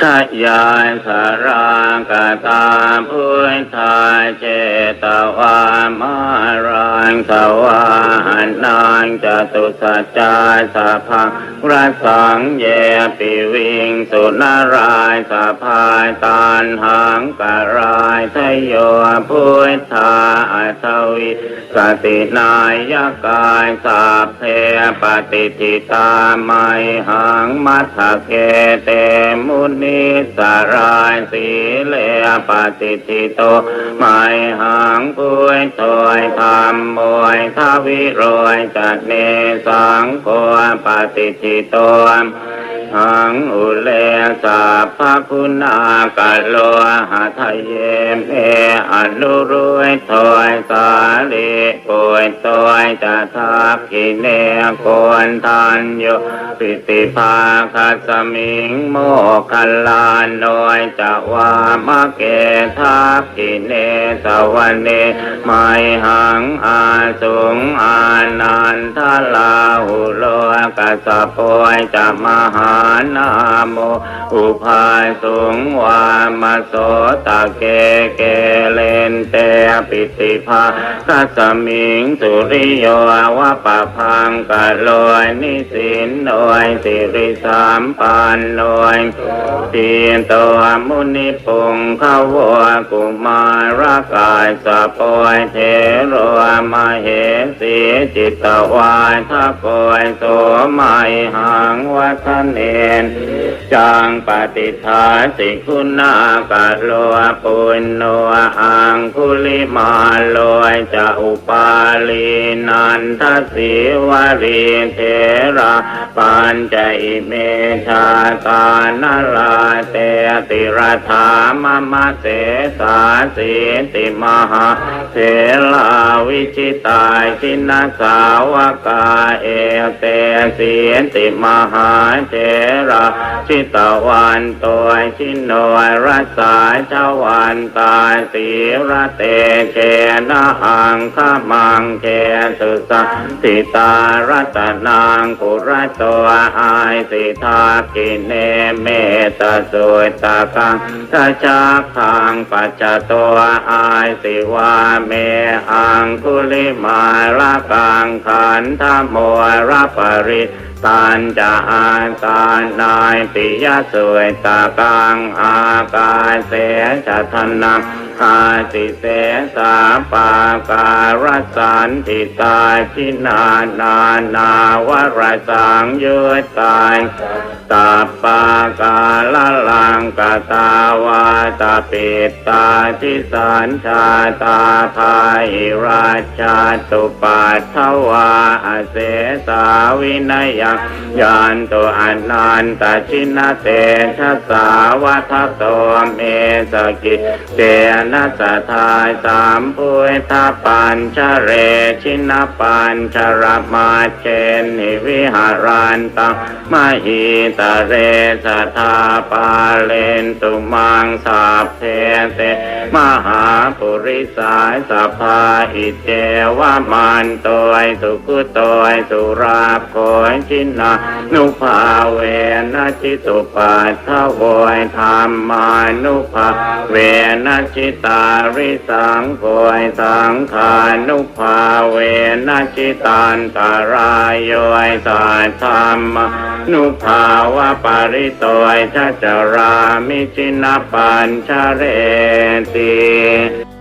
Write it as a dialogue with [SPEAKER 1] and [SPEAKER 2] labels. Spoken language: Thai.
[SPEAKER 1] ชยายสารากตาพุทธาเจตวามารางสวาหันางจตุสัจจาสะพังรัสังเยปิวิงสุนารายสะพายตานหังการายทยโยพุทธาอัทวิ สตินายกายสัพเพปฏิทิตาไมหังมัทธเกเตมุนิสารายสีเลปฏิทิโตไมหังพุทโธยธรรมมวยทวิโรยจัดเนสังโฆปฏิทิโต หังอุเลสาภะคุณากาโลหะทะเยเมอนุรุยทอยสาลี โกยถอยจะทักกิเนโกนทันโยปิติภาคสมิงโมคัลลานโดยจะวามะเกทักกิเนสวรรเนไมหังอาสุงอานันทลาหุโลกัสะโพยจะมหานาโมอุปายสุงวามโสตะเกเกเลนเตปิติภาคสมิงสุริโยวะปะพังกะโลยนิสินโนยสิริสามปานโนยทีนตัวมุนิปุงขาวกุมารกายสะปอยเทโรมาเหสีจิตวายทะโกยโสมัยหังวัฒเนนจังปฏิทาสิคุณากะโลปุณโนอังคุลิมาโลยจะอุปาลีนันทศิวรีเทระปัญจอิเมชาตานาลาเตติรธามมะเสสาสีติมหาเทลาวิชิตายชินสาวกาเอเตสีติมหาเทระชิตวันตัวชินโนรัสสาชวันตายสีระเตเชนะหังขมัังเกสุสัสิตารัตนางกุรัตัวอายสิทากิเนเมตสุตากังทชาคังปัจจตัวอายสิวาเมหังคุลิมาละกังขันธโมรปริ ตานจะอาตานนายปิยสวยตากังอากาเสจะทนังอาติเสสาปาการสันติตาชินานานาวรสังยุตตาตาปากาลลังกตาวาตาปิตตาทิสันชาตาภายราชาตุปัทถวาอเสสาวินัยยังยานตุอนันตชินเตชะสาวัทโตเมสกิเตนะสะทายสามพุยทปัญชเรชินปัญชรมาเชนิวิหารันตังมหิตะเรสะทาปาเลนตุมังสาเพเต มหาปุริสายสัพพาอิเจวามันตยสุกุตยสุราโคยชินานุภาเวนะจิตุปัฏฐโวยธรรมานุภาเวนะจิตาริสังโกยสังขานุภาเวนะจิตันตรายโยยสัทธรรมนุภาวะปริตยชะจรามิจินปัญชเรต Yeah.